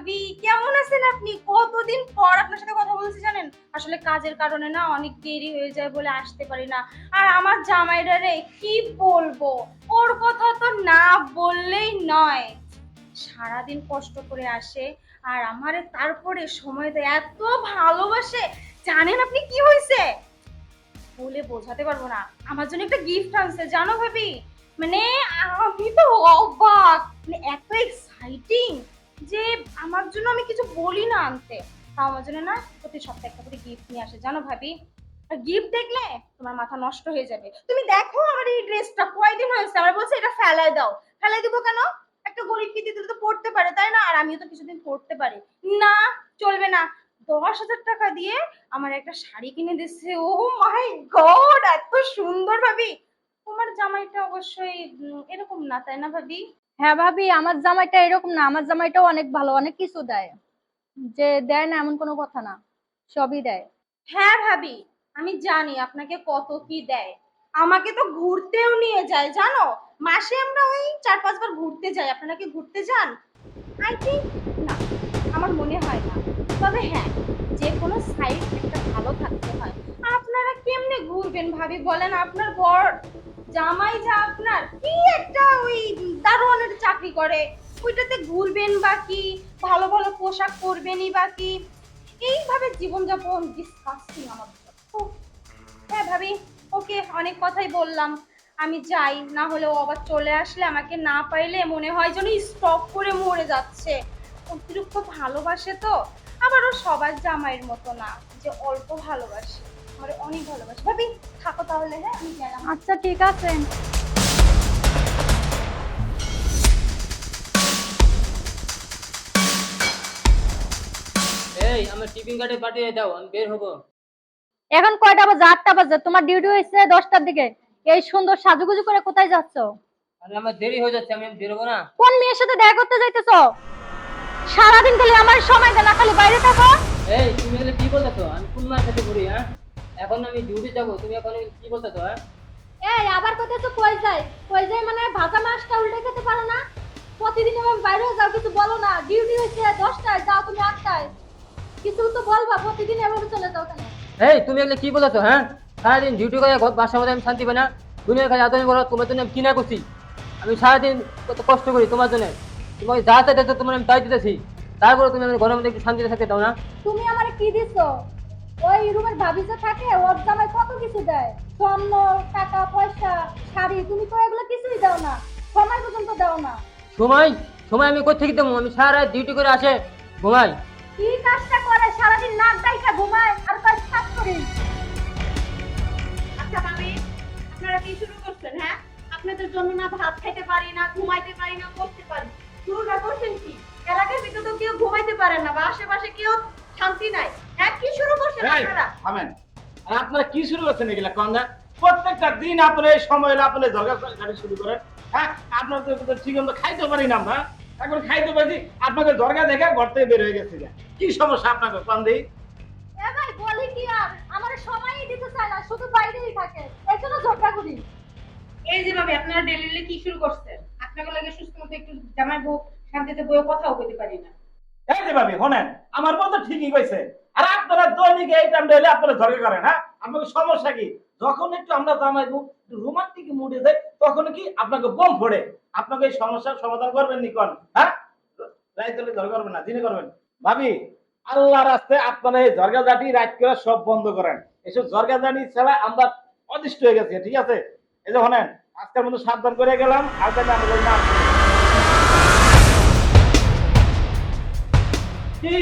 ভাবি, কেমন আছেন আপনি? কতদিন পর আপনার সাথে কথা বলছি জানেন? আসলে কাজের কারণে না অনেক দেরি হয়ে যায় বলে আসতে পারি না। আর আমার জামাইরা রে কি বলব? ওর কথা তো না বললেই নয়। সারাদিন কষ্ট করে আসে আর আমারে তারপরে সময় দেয়। এত ভালোবাসে। জানেন আপনি কি হয়েছে বলে বোঝাতে পারব না। আমার জন্য একটা গিফট আনছে, জানো ভাবি? মানে আমি তো অবাক মানে এত এক্সাইটিং যে আমার জন্য আমি কিছু বলি না আনতে। তাও আমার জন্য না প্রতি সপ্তাহে একটা করে গিফট নিয়ে আসে। জানো ভাবি গিফট দেখলে তোমার মাথা নষ্ট হয়ে যাবে। তুমি দেখো আমার এই ড্রেসটা, কয়দিন হয়েছে আমার বলছে, এটা ফেলায় দাও। ফেলাই দেবো কেন? একটা গরিব কি দিতে তো পড়তে পারে, তাই না? আর আমিও তো কিছুদিন পড়তে পারি। না, চলবে না। দশ হাজার টাকা দিয়ে আমার একটা শাড়ি কিনে দিচ্ছে। ও মাই গড, এত সুন্দর ভাবি। তোমার জামাইটা অবশ্যই এরকম না, তাই না ভাবি? হ্যাঁ ভাবি, আমার জামাইটা এরকম না, আমার জামাইটাও অনেক ভালো, অনেক কিছু দেয়। যে দেয় না এমন কোনো কথা না, সবই দেয়। হ্যাঁ ভাবি, আমি জানি আপনাকে কত কি দেয়। আমাকে তো ঘুরতেও নিয়ে যায়, জানো? মাসে আমরা ওই চার পাঁচবার ঘুরতে যাই, আপনারা কি ঘুরতে যান? আই থিঙ্ক না, আমার মনে হয় না। তবে হ্যাঁ যে কোনো সাইড একটা ভালো থাকতে হয়। আপনারা কেমনে ঘুরবেন ভাবি বলেন, আপনার বর জামাই যা আপনার, কি একটা ওই দারোয়ানের চাকরি করে? ওইটাতে ঘুরবেন বা কি? ভালো ভালো পোশাক পরবেনই বা কি? এইভাবে জীবনযাপন ডিসকাস্টিং আমার। হ্যাঁ ভাবি, ওকে অনেক কথাই বললাম। আমি যাই, না হলে ও আবার চলে আসলে আমাকে না পাইলে মনে হয় যেন স্টক করে মরে যাচ্ছে। অতিরিক্ত ভালোবাসে তো আবার ও সবার জামাইয়ের মতো না, যে অল্প ভালোবাসে। আমার অনেক ভালোবাসে। ভাবি থাকো তাহলে হ্যাঁ? আমি গেলাম। আচ্ছা ঠিক আছে। এই আমার টিফিন কার্ডে পাঠিয়ে দাও আমি বের হব। এখন কয়টা বাজে? আটটা বাজে। তোমার ডিউটি হয়েছে দশটার দিকে। এই সুন্দর সাজুগুজু করে কোথায় যাচ্ছ? আরে আমার দেরি হয়ে যাচ্ছে আমি বের হব না। কোন মেয়ের সাথে দেখা করতে যাইতেছো? সারাদিন খালি আমার সময় দেয় না খালি বাইরে থাকো। এই তুমি কি আমি কোন মার সাথে ঘুরি হ্যাঁ? এখন আমি ডিউটি যাব তুমি এখন কি বলতেছো হ্যাঁ? এই আবার কোথায় তো কই যায়? কই যায় মানে ভাজা মাছটা উল্টে খেতে পারো না? প্রতিদিন আমি বাইরে যাও কিছু বলো না। ডিউটি হয়েছে দশটায় যাও তুমি আটটায়। কিছু তো বলবা প্রতিদিন এভাবে চলে যাও কেন? এই তুমি এগুলো কি বলতেছো হ্যাঁ? সারাদিন ডিউটি করে ঘর বাসার মধ্যে আমি শান্তি পাই না। দুনিয়ার কাছে এতদিন বলো তোমার জন্য আমি কিনা করছি? আমি সারাদিন কত কষ্ট করি তোমার জন্য। তোমাকে যা চাইতে তো তোমার আমি তাই দিতেছি। তারপরে তুমি আমার ঘরের মধ্যে একটু শান্তিতে থাকতে দাও না। তুমি আমারে কি দিছো? ওই রুমের ভাবি যে থাকে ওর জামাই কত কিছু দেয়? স্বর্ণ টাকা পয়সা শাড়ি তুমি তো এগুলো কিছুই দাও না। সময় পর্যন্ত দাও না। সময় সময় আমি কোথেকে দেবো? আমি সারা রাত ডিউটি করে আসে। ঘুমাই। কি কাজটা করে? সারাদিন নাক ডাইকা ঘুমায় আর কাজ কাজ করি। আচ্ছা ভাবি আপনারা কি শুরু করছেন হ্যাঁ? আপনাদের জন্য না ভাত খেতে পারি না ঘুমাইতে পারি না করতে পারি। শুরুটা করছেন কি? এলাকার ভিতরে তো কেউ ঘুমাইতে পারে না বা আশেপাশে কেউ শান্তি নাই হ্যাঁ কি শুরু করছেন এই, আপনারা থামেন। আর আপনারা কি শুরু করছেন এগুলা প্রত্যেকটা দিন আপনার এই সময় হলে ঝগড়া গাড়ি শুরু করেন। হ্যাঁ আপনার তো তো ঠিক মতো খাইতে পারি না আমরা। এখন খাইতে পারি আপনাকে ঝরগা দেখে ঘর থেকে বের হয়ে গেছে। কি সমস্যা আপনাকে কন ভাই বলি কি আর? আমার সময়ই দিতে চায় না শুধু বাইরেই থাকে। এই জন্য ঝগড়া করি। এই যে ভাবে আপনারা ডেলিভারি কি শুরু করছেন? আপনাকে লাগে সুস্থ মতো একটু জামাই বউ শান্তিতে বইও কথাও বলতে পারি না। এই যে ভাবি, শোনেন, আমার বউ তো ঠিকই কইছে। আর আপনারা দৈনিক এই আপনারা করেন হ্যাঁ? আপনাকে সমস্যা কি? যখন একটু আমরা রোমান্টিক মুডে যাই, তখন কি আপনাকে বোম ফোড়ে? আপনাকে এই সমস্যার সমাধান করবেন নি কোন? হ্যাঁ? রাইত হলে ঝগড়া করবেন না করবেন। ভাবি, আল্লাহর রাস্তে আপনারা এই ঝরগা জাটি রাইট করে সব বন্ধ করেন। এসব ঝরগা জাটি ছাড়া আমরা অদৃষ্ট হয়ে গেছি, ঠিক আছে? এই যে শোনেন, আজকের মতো সাবধান করে গেলাম, আর আমরা কি?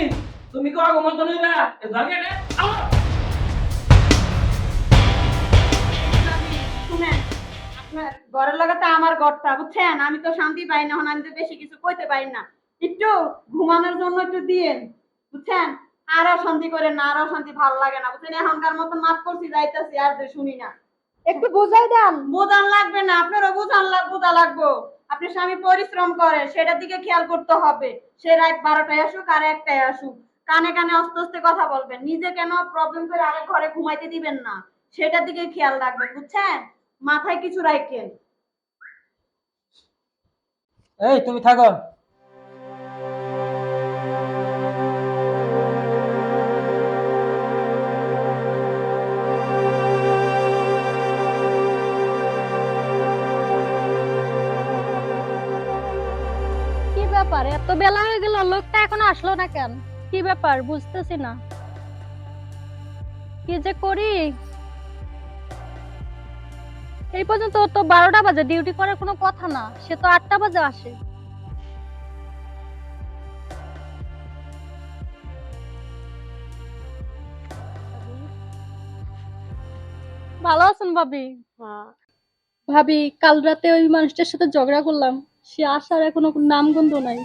তুমি কি আগমন করলে না? শুনেন আপনার ঘরের লাগাতে আমার ঘরটা বুঝছেন? আমি তো শান্তি পাই না আমি তো বেশি কিছু কইতে পারি না। একটু ঘুমানোর জন্য একটু দিয়েন বুঝছেন? আরও শান্তি করে না আরও শান্তি ভালো লাগে না বুঝছেন? এখনকার মতো মাফ করছি যাইতাছি আর তো শুনি না। একটু বুঝাই দেন। বোঝান লাগবে না আপনারও বোঝান লাগ বোঝা লাগবো। আপনি স্বামী পরিশ্রম করে সেটার দিকে খেয়াল করতে হবে। সে রাত বারোটায় আসুক আর একটায় আসুক। কানে কানে আস্তে আস্তে কথা বলবেন। নিজে কেন প্রবলেম করে আরেক ঘরে ঘুমাইতে দিবেন না? সেটার দিকে খেয়াল রাখবেন, বুঝছেন? মাথায় কিছু রাখেন। এই, তুমি থাকো। এত বেলা হয়ে গেল লোকটা এখনও আসলো না কেন? কি ব্যাপার বুঝতেছি না। কি যে করি? এই পর্যন্ত তো বারোটা বাজে ডিউটি করার কোনো কথা না সে তো আটটা বাজে আসে। ভালো আছেন ভাবি? ভাবি কাল রাতে ওই মানুষটার সাথে ঝগড়া করলাম সে আসার এখনও নামগন্ধ নাই।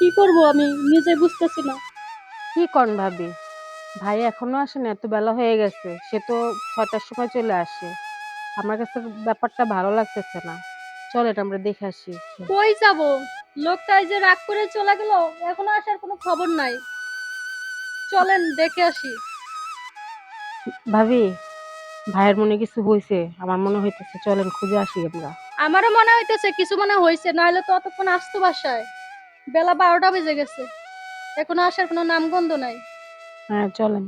কি করব আমি? নিজে বুঝতেছি না। কি করেন ভাবি? ভাই এখনও আসেনি এত বেলা হয়ে গেছে। সে তো ছটার সময় চলে আসে। আমার কাছে ব্যাপারটা ভালো লাগতেছে না। চলেন আমরা দেখে আসি। কই যাব? লোকটা এই যে রাগ করে চলে গেল এখনও আসার কোনো খবর নাই। চলেন দেখে আসি। ভাবি ভাইয়ের মনে কিছু হয়েছে আমার মনে হইতেছে চলেন খুঁজে আসি আমরা। আমারও মনে হইতেছে কিছু মনে হয়েছে নাহলে তো অতক্ষণ আসতো বাসায়। বেলা বারোটা বেজে গেছে। এখনও আসার কোনো নামগন্ধ নাই। হ্যাঁ চলেন।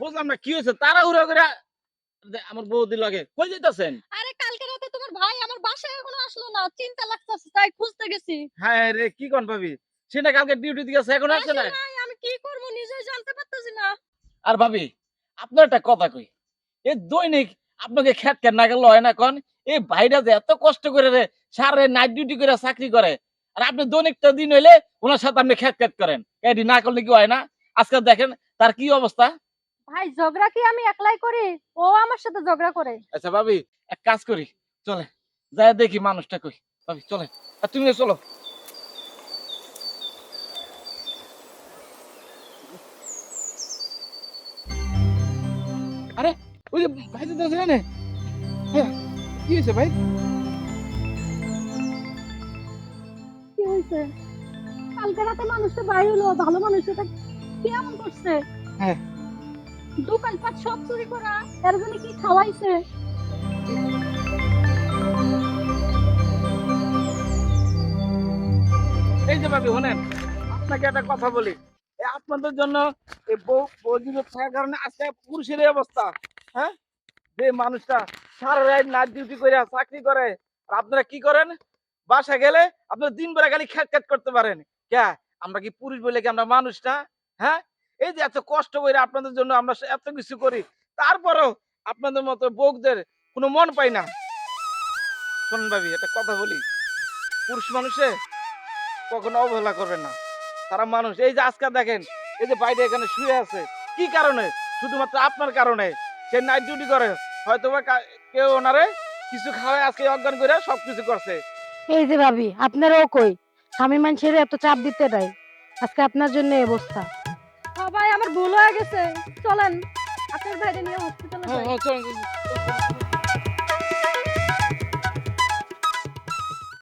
বুঝলাম না কি হয়েছে? তাড়াহুড়া করে আমার বৌদি লাগে। কই যাইতাছেন? আরে কালকে রাতে তোমার ভাই আমার বাসায় এখনও আসলো না চিন্তা লাগতেছে তাই খুঁজতে গেছি। হ্যাঁ রে কি কোন ভাবি? কালকে ডিউটি দিয়ে গেছে এখন আসছে না আমি কি করব জানতে পারতেছি না। আর ভাবি আপনার একটা কথা কই? এই দৈনিক আপনাকে খেত কেন না গেল হয় না কোন? এই ভাইরা যে এত কষ্ট করে রে সারে নাইট ডিউটি করে চাকরি করে। আর আপনি দৈনিকটা দিন হইলে ওনার সাথে আপনি খেত খেত করেন। এটি না করলে কি হয় না? আজকে দেখেন তার কি অবস্থা? ভাই ঝগড়া কি আমি একলাই করি? ও আমার সাথে ঝগড়া করে। আচ্ছা ভাবি এক কাজ করি। চলে যাই দেখি মানুষটা কই। ভাবি চলে আর তুমিও চলো। আরে ওই যে ভাই তো আছে না? হ্যাঁ কি হয়েছে ভাই? কি হয়েছে? কালকে রাতে মানুষটা বাইরে হলো ভালো মানুষ এটা কি এমন করছে? হ্যাঁ। দোকান পাট সব চুরি করা, এর জন্য কি খাওয়াইছে? এই যে ভাবি, শোনেন, আপনাকে একটা কথা বলি। আপনাদের জন্য এই বউ বৌদিনের থাকার কারণে আজকে পুরুষের অবস্থা হ্যাঁ? যে মানুষটা সারা রাত নাইট ডিউটি করে, চাকরি করে, আর আপনারা কি করেন? বাসা গেলে আপনারা দিন বেলা খালি খ্যাট খ্যাট করতে পারেন। কে? আমরা কি পুরুষ বলে কি আমরা মানুষ না হ্যাঁ? এই যে এত কষ্ট করে আপনাদের জন্য আমরা এত কিছু করি, তারপরেও আপনাদের মতো বউদের কোনো মন পাই না। শোনেন ভাবি, একটা কথা বলি। পুরুষ মানুষে কখনো অবহেলা করবেন না। তারা মানুষ, এই যে আজকে দেখেন, এই যে বাইরে এখানে শুয়ে আছে, কি কারণে? শুধুমাত্র আপনার কারণে। সে নাইট ডিউটি করে হয়তো বা কেউ ওনারে কিছু খাওয়ায়, আজকে অজ্ঞান করে সবকিছু করছে। এই যে ভাবি, আপনারাও কই? স্বামী মানুষের এত চাপ দিতে নাই। আজকে আপনার জন্য অবস্থা। ভুল হয়ে গেছে চলেন আপনার বাইরে নিয়ে হসপিটালে হ্যাঁ, হ্যাঁ, চলুন।